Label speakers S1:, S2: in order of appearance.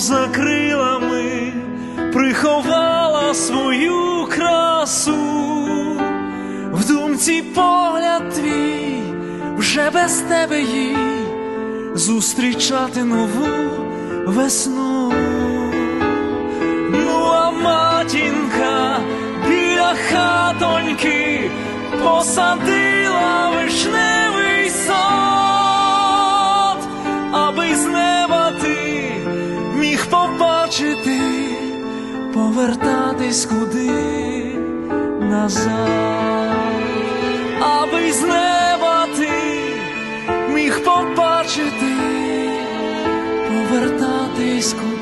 S1: За крилами, приховала свою красу, в думці погляд твій, вже без тебе їй зустрічати нову весну. Ну, а матінка біля хатоньки посадила повертатись куди назад, аби з неба ти міг побачити, повертатись куди.